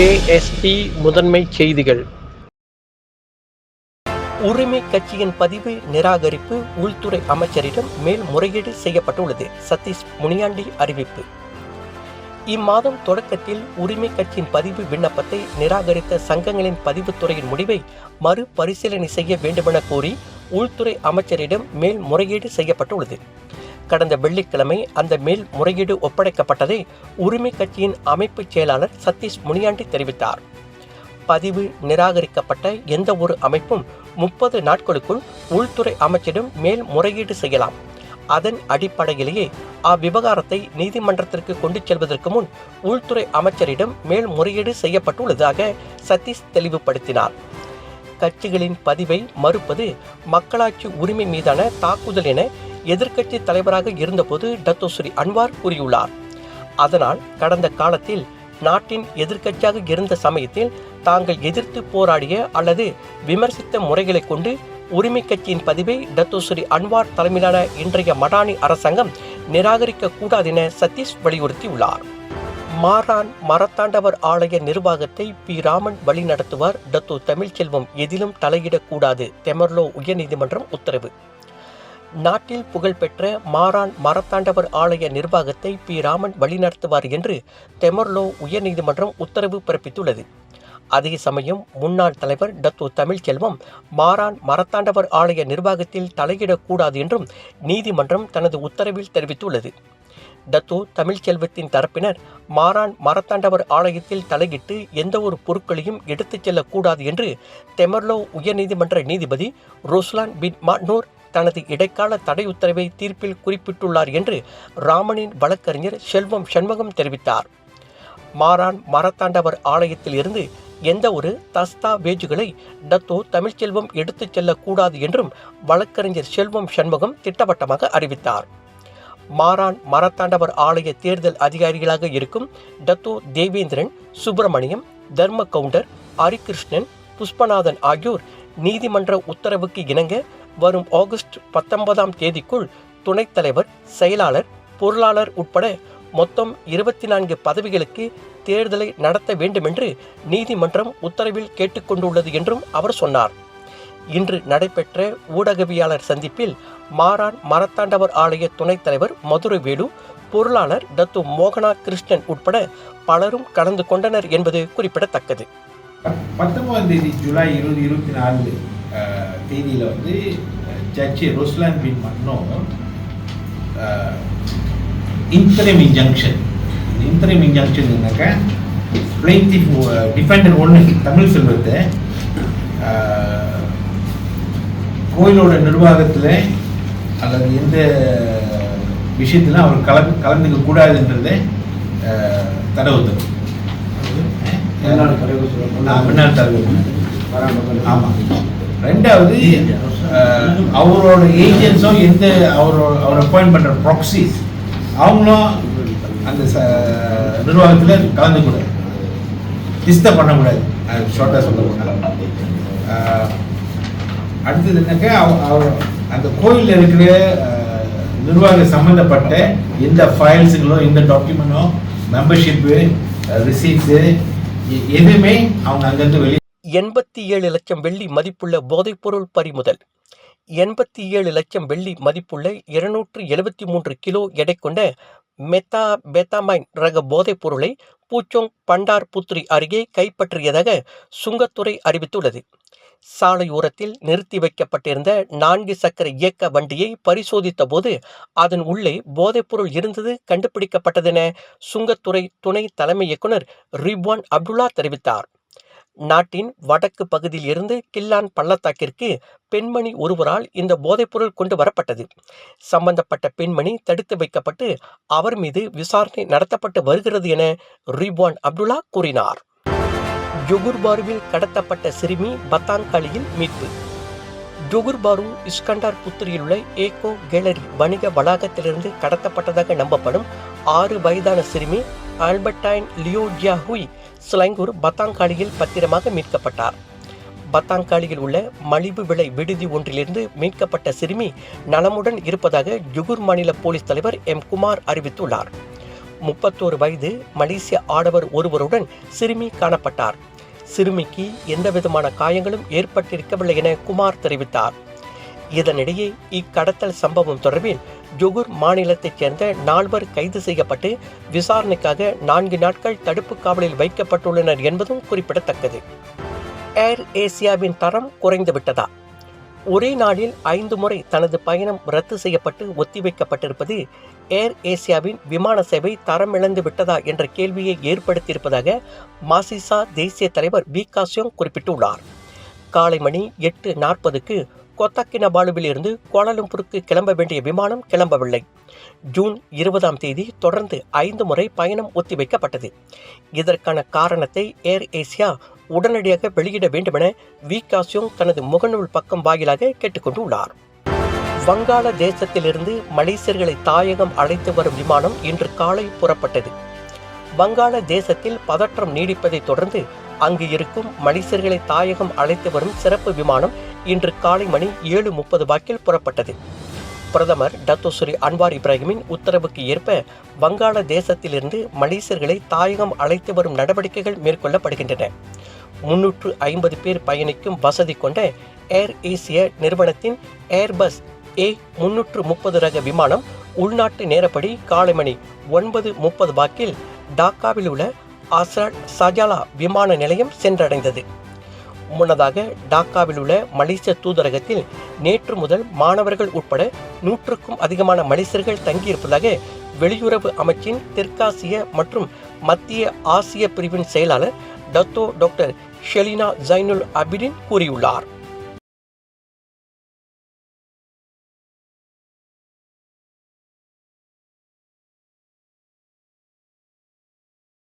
KST முதன்மை செய்திகள். உரிமை கட்சியின் பதிவு நிராகரிப்பு உள்துறை அமைச்சரிடம் மேல்முறையீடு செய்யப்பட்டுள்ளது சதீஷ் முனியாண்டி அறிவிப்பு. இம்மாதம் தொடக்கத்தில் உரிமை கட்சியின் பதிவு விண்ணப்பத்தை நிராகரித்த சங்கங்களின் பதிவுத்துறையின் முடிவை மறுபரிசீலனை செய்ய வேண்டுமென கோரி உள்துறை அமைச்சரிடம் மேல்முறையீடு செய்யப்பட்டுள்ளது. கடந்த வெள்ளிக்கிழமை அந்த மேல்முறையீடு ஒப்படைக்கப்பட்டதை உரிமை கட்சியின் அமைப்பு செயலாளர் சதீஷ் முனியாண்டி தெரிவித்தார். பதிவு நிராகரிக்கப்பட்ட எந்த ஒரு அமைப்பும் முப்பது நாட்களுக்குள் உள்துறை அமைச்சரிடம் மேல்முறையீடு செய்யலாம். அதன் அடிப்படையிலேயே அவ்விவகாரத்தை நீதிமன்றத்திற்கு கொண்டு செல்வதற்கு முன் உள்துறை அமைச்சரிடம் மேல்முறையீடு செய்யப்பட்டுள்ளதாக சதீஷ் தெளிவுபடுத்தினார். கட்சிகளின் பதிவை மறுப்பது மக்களாட்சி உரிமை மீதான தாக்குதல் என எதிர்க்கட்சி தலைவராக இருந்தபோது டத்தோஸ்ரீ அன்வார் கூறியுள்ளார். அதனால் கடந்த காலத்தில் நாட்டின் எதிர்க்கட்சியாக இருந்த சமயத்தில் தாங்கள் எதிர்த்து போராடிய அல்லது விமர்சித்த முறைகளை கொண்டு உரிமை கட்சியின் பதிவை டத்தோஸ்ரீ அன்வார் தலைமையிலான இன்றைய மடானி அரசாங்கம் நிராகரிக்க கூடாது என சதீஷ் வலியுறுத்தியுள்ளார். மாறான் மரத்தாண்டவர் ஆலய நிர்வாகத்தை பி. ராமன் வழிநடத்துவார். டத்து தமிழ்ச்செல்வம் எதிலும் தலையிடக்கூடாது தெமர்லோ உயர்நீதிமன்றம் உத்தரவு. நாட்டில் புகழ்பெற்ற மாறான் மரத்தாண்டவர் ஆலய நிர்வாகத்தை பி. ராமன் வழிநடத்துவார் என்று தெமர்லோ உயர்நீதிமன்றம் உத்தரவு பிறப்பித்துள்ளது. அதே சமயம் முன்னாள் தலைவர் டத்து தமிழ்ச்செல்வம் மாறான் மரத்தாண்டவர் ஆலய நிர்வாகத்தில் தலையிடக்கூடாது என்றும் நீதிமன்றம் தனது உத்தரவில் தெரிவித்துள்ளது. டத்து தமிழ்ச்செல்வத்தின் தரப்பினர் மாறான் மரத்தாண்டவர் ஆலயத்தில் தலையிட்டு எந்தவொரு பொருட்களையும் எடுத்துச் செல்லக்கூடாது என்று தெமர்லோ உயர்நீதிமன்ற நீதிபதி ருஸ்லான் பின் மாட்னூர் தனது இடைக்கால தடை உத்தரவை தீர்ப்பில் குறிப்பிட்டுள்ளார் என்று ராமனின் வழக்கறிஞர் செல்வம் சண்முகம் தெரிவித்தார். மாறான் மரத்தாண்டவர் ஆலயத்தில் இருந்து எந்த ஒரு தஸ்தாவேஜுகளை டத்தோ தமிழ்ச்செல்வம் எடுத்துச் செல்லக்கூடாது என்றும் வழக்கறிஞர் செல்வம் சண்முகம் திட்டவட்டமாக அறிவித்தார். மாறான் மரத்தாண்டவர் ஆலய தேர்தல் அதிகாரிகளாக இருக்கும் டத்தோ தேவேந்திரன் சுப்பிரமணியம் தர்ம கவுண்டர் ஹரிகிருஷ்ணன் புஷ்பநாதன் ஆகியோர் நீதிமன்ற உத்தரவுக்கு இணங்க வரும் ஆகஸ்ட் பத்தொன்பதாம் தேதிக்குள் துணைத் தலைவர் செயலாளர் பொருளாளர் உட்பட மொத்தம் இருபத்தி நான்கு பதவிகளுக்கு தேர்தலை நடத்த வேண்டுமென்று நீதிமன்றம் உத்தரவில் கேட்டுக்கொண்டுள்ளது என்றும் அவர் சொன்னார். இன்று நடைபெற்ற ஊடகவியாளர் சந்திப்பில் மாறான் மரத்தாண்டவர் ஆலய துணைத் தலைவர் மதுரவேலு பொருளாளர் டத்து மோகனா கிருஷ்ணன் உட்பட பலரும் கலந்து கொண்டனர் என்பது குறிப்பிடத்தக்கது. பத்தொன்பதாம் தேதி ஜூலை இருபது இருபத்தி நான்கு தேதியில் வந்து ஜட்ஜி ரோஸ்லான் பின் மன்னோ இன்டரிம் இன்ஜங்ஷன் இன்டரிம் இன்ஜங்ஷன் என்னக்கா பிளைன்டிஃப் டிஃபெண்டர் ஒன்று தமிழ் செல்வத்தை கோயிலோட நிர்வாகத்தில் அல்லது எந்த விஷயத்திலும் அவர் கலந்து கலந்துக்க கூடாதுன்றதை தடை உத்தரவு தமிழ்நாடு தலைவர் ஆமாம் ரெண்டாவது அவரோட ஏஜென்ட்ஸும் எந்த அவரோட அவர் அப்பாயிண்ட் பண்ணுற ப்ராக்சிஸ் அவங்களும் அந்த ச நிர்வாகத்தில் கலந்துக்கூடாது. டிஸ்டர்ப் பண்ணக்கூடாது. ஷார்ட்டாக சொல்ல போனால். அடுத்தது என்னக்கா அவர் அந்த கோயிலில் இருக்கிற நிர்வாக சம்மந்தப்பட்ட எந்த ஃபைல்ஸுங்களோ எந்த டாக்குமெண்ட்டோ மெம்பர்ஷிப்பு ரிசீப்ஸு எதுவுமே அவங்க அங்கேருந்து வெளியே எண்பத்தி ஏழு லட்சம் வெள்ளி மதிப்புள்ள போதைப்பொருள் பறிமுதல். எண்பத்தி ஏழு லட்சம் வெள்ளி மதிப்புள்ள இருநூற்று எழுபத்தி மூன்று கிலோ எடை கொண்ட மெத்தா பெத்தாமைன் ரக போதைப் பொருளை பூச்சோங் பண்டார் புத்ரி அருகே கைப்பற்றியதாக சுங்கத்துறை அறிவித்துள்ளது. சாலையோரத்தில் நிறுத்தி வைக்கப்பட்டிருந்த நான்கு சக்கர இயக்க வண்டியை பரிசோதித்த போது அதன் உள்ளே போதைப்பொருள் இருந்தது கண்டுபிடிக்கப்பட்டதென சுங்கத்துறை துணை தலைமை இயக்குனர் ரிப்வான் அப்துல்லா தெரிவித்தார். நாட்டின் வடக்கு பகுதியில் இருந்து கில்லான் பள்ளத்தாக்கிற்கு பெண்மணி ஒருவரால் இந்த போதைப்பொருள் கொண்டு வரப்பட்டது. சம்பந்தப்பட்ட பெண்மணி தடுத்து வைக்கப்பட்டு அவர் மீது விசாரணை நடத்தப்பட்டு வருகிறது என ரிபான் அப்துல்லா கூறினார். ஜொகுர்பாருவில் கடத்தப்பட்ட சிறுமி பத்தாங்காலியில் மீட்பு. ஜொகுர்பாரு இஸ்கண்டார் புத்திரியில் உள்ள ஏகோ கேலரி வணிக வளாகத்திலிருந்து கடத்தப்பட்டதாக நம்பப்படும் ஆறு வயதான சிறுமி ஆல்பர்டைன் லியோஜியா ஹுய் ஸ்லைங்கூர் பத்தாங்காளியில் பத்திரமாக மீட்கப்பட்டார். பத்தாங்காளியில் உள்ள மலிவு விலை விடுதி ஒன்றிலிருந்து மீட்கப்பட்ட சிறுமி நலமுடன் இருப்பதாக ஜுகுர் மாநில போலீஸ் தலைவர் எம் குமார் அறிவித்துள்ளார். முப்பத்தோரு வயது மலேசிய ஆடவர் ஒருவருடன் சிறுமி காணப்பட்டார். சிறுமிக்கு எந்தவிதமான காயங்களும் ஏற்பட்டிருக்கவில்லை என குமார் தெரிவித்தார். இதனிடையே இக்கடத்தல் சம்பவம் தொடர்பில் ஜொகூர் மாநிலத்தைச் சேர்ந்த நால்வர் கைது செய்யப்பட்டு விசாரணைக்காக நான்கு நாட்கள் தடுப்பு காவலில் வைக்கப்பட்டுள்ளனர் என்பதும் குறிப்பிடத்தக்கது. ஏர் ஏசியாவின் தரம் குறைந்துவிட்டதா? ஒரே நாளில் ஐந்து முறை தனது பயணம் ரத்து செய்யப்பட்டு ஒத்திவைக்கப்பட்டிருப்பது ஏர் ஏசியாவின் விமான சேவை தரம் இழந்து விட்டதா என்ற கேள்வியை ஏற்படுத்தியிருப்பதாக மாசிசா தேசிய தலைவர் பி காசியோங் குறிப்பிட்டுள்ளார். காலை மணி எட்டு நாற்பதுக்கு கொத்தக்கினபாலுவிலிருந்து கோலாலம்பூருக்கு கிளம்ப வேண்டிய விமானம் கிளம்பவில்லை. ஜூன் இருபதாம் தேதி தொடர்ந்து ஐந்து முறை பயணம் ஒத்திவைக்கப்பட்டது. இதற்கான காரணத்தை ஏர் ஏசியா உடனடியாக வெளியிட வேண்டுமென வி காசியோங் தனது முகநூல் பக்கம் வாயிலாக கேட்டுக்கொண்டுள்ளார். வங்காள தேசத்திலிருந்து மலேசியர்களை தாயகம் அழைத்து வரும் விமானம் இன்று காலை புறப்பட்டது. வங்காள தேசத்தில் பதற்றம் நீடிப்பதைத் தொடர்ந்து அங்கு இருக்கும் மனிதர்களை தாயகம் அழைத்து வரும் சிறப்பு விமானம் இன்று காலை மணி ஏழு முப்பது வாக்கில் புறப்பட்டது. பிரதமர் டத்தோசுரி அன்வார் இப்ராஹிமின் உத்தரவுக்கு ஏற்ப வங்காள தேசத்திலிருந்து மலேசியர்களை தாயகம் அழைத்து வரும் நடவடிக்கைகள் மேற்கொள்ளப்படுகின்றன. முன்னூற்று ஐம்பது பேர் பயணிக்கும் வசதி கொண்ட ஏர் ஏசிய நிறுவனத்தின் ஏர்பஸ் ஏ முன்னூற்று முப்பது ரக விமானம் உள்நாட்டு நேரப்படி காலை மணி ஒன்பது முப்பது வாக்கில் டாக்காவில் உள்ள ஆஸ்ராட் சஜாலா விமான நிலையம் சென்றடைந்தது. முன்னதாக டாக்காவில் உள்ள மலேசிய தூதரகத்தில் நேற்று முதல் மாணவர்கள் உட்பட நூற்றுக்கும் அதிகமான மலேசியர்கள் தங்கியிருப்பதாக வெளியுறவு அமைச்சின் தெற்காசிய மற்றும் மத்திய ஆசிய பிரிவின் செயலாளர் Dato doctor Shelina Zainul Abidin கூறியுள்ளார்.